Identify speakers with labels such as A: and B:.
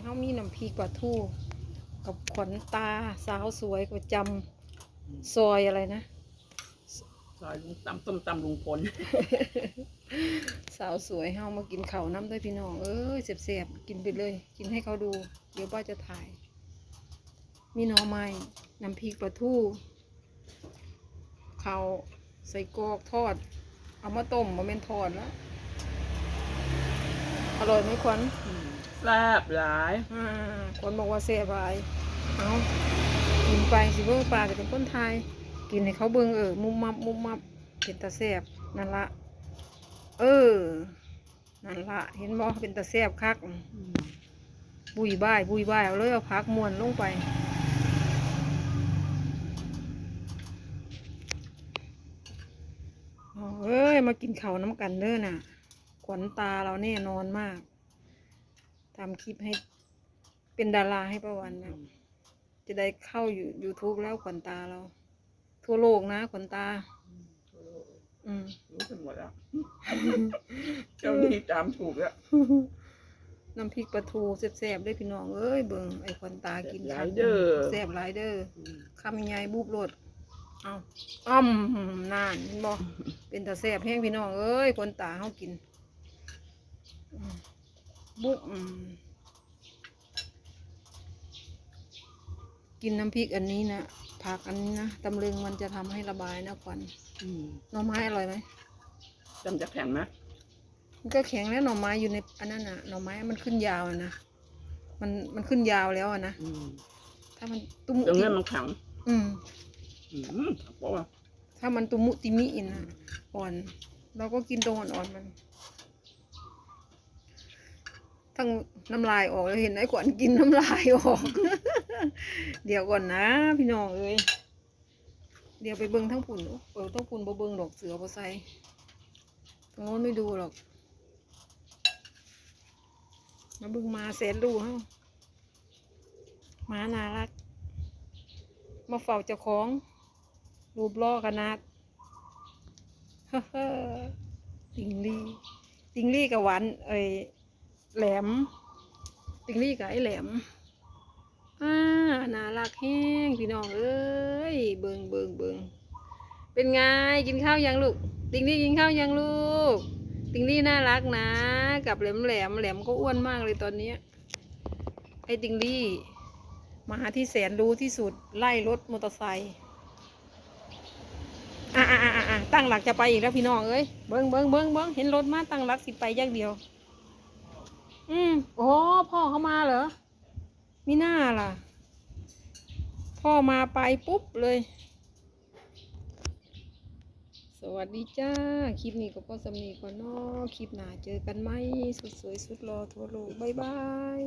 A: มื้อนี้เฮามีน้ำพริกปลาทูกับขวัญตาสาวสวยประจำซอยอะไรนะ
B: ซอยลุงตำต้มตำลุงพล
A: สาวสวยเฮามากินข้าวน้ำด้วยพี่น้องเอ้ยเสียบๆกินไปเลย กินให้เขาดู เดี๋ยวป้าจะถ่าย มีหน่อไม้น้ำพริกปลาทูข้าวใส่กรอกทอด เอามาต้มมาเป็นทอดแล้วอร่อยไหมขวัญ
B: แซ่บหลาย
A: อ่าขวัญบอกว่าเสียบหลายเอากินไปสิเบิ่งปลาจะเป็นคนไทย กินให้เขาเบิ่งเออ มุมมับมุมมับเป็นตาแซ่บนั่นละเออ นั่นละเห็นบ่เป็นตาแซ่บคัก บุยบ้าย บุยบ้าย เอาเลยเอาพักมวนลงไปอ๋อเอ้ย มากินเขาวน้ำกันเด้อน่ะ ขวัญตาเราแน่นอนมาก ทำคลิปให้เป็นดาราให้ประวันนะจะได้เข้าอยู่ YouTube แล้วขวัญตาเรา ทั่วโลกนะขวัญตา อืม
B: รู้กันหมดแล้วเจ้านี่ตามถูกแล้ว
A: น้ำพริกปลาทูแซ่บๆได้พี่น้องเอ้ยเบิ่งไอ้ควันตากิน
B: หลา
A: คั
B: ย
A: ก
B: เด้อ
A: แซ่บหลายเด้อคำใหญ่บุบโลดเอาอ้อมนานเห็นบ่เป็นตาแซ่บแห้งพี่น้องเอ้ยควันตาเฮากินอืม บุบอืมกินน้ำพริกอันนี้นะผักอันนี้นะตำลึงมันจะทำให้ระบายนะควันหน่อไม้อร่อยไหม
B: จำจะแข็งไหม
A: มันก็แข็งแล้วหน่อไม้อยู่ในอันนั้นน่ะหน่อไม้มันขึ้นยาวอะนะมันมันขึ้นยาวแล้วอะนะถ้ามันตุมุ
B: ตรง
A: ติ
B: นี้มันแข็ง
A: อืม
B: อืมเพราะว่า
A: ถ้ามันตุมุติมิอินนะอ่อน เราก็กินตรงอ่อนๆมัน ทั้งน้ำลายออกแล้วเห็นไอ้ขวัญกินน้ำลายออก เดี๋ยวก่อนนะ พี่น้องเอ้ยเดี๋ยวไปเบิ้งทั้งปุ่นเออทั้งปุ่นบ่เบิ้งดอกเสือบ่ใส่ตรงโน้นไม่ดูหรอกมาเบิ้งมาแสนรู้เฮาหมาน่ารัก มาเฝ้าเจ้าของ รูปล่อขนาดเฮ้อติงลี่ติงลี่กับหวานเอ้ย แหลม ติงลี่กับไอ้แหลมอ่าน่ารักแห้งพี่น้องเอ้ยเบิงเบิงเบิงเป็นไงกินข้าวยังลูก ติงลี่กินข้าวยังลูก ติงลี่น่ารักนะ กับแหลมแหลมแหลมก็อ้วนมากเลยตอนเนี้ยไอ้ติงลี่มาที่แสนรู้ที่สุดไล่รถมอเตอร์ไซค์อะอะอะอะตั้งหลักจะไปอีกแล้วพี่น้องเอ้ยเบิ้งเบิ้งเบิ้งเบิ้งเห็นรถมาตั้งหลักสิไปอย่างเดียว อืมโอ้พ่อเขามาเหรอมีหน้าล่ะ พ่อมาไปปุ๊บเลย สวัสดีจ้า คลิปนี้ก็พอสมนีก่อนเนาะคลิปหน้าเจอกันไหมสุดสวยสุดรอทั่วโลก บ๊ายบาย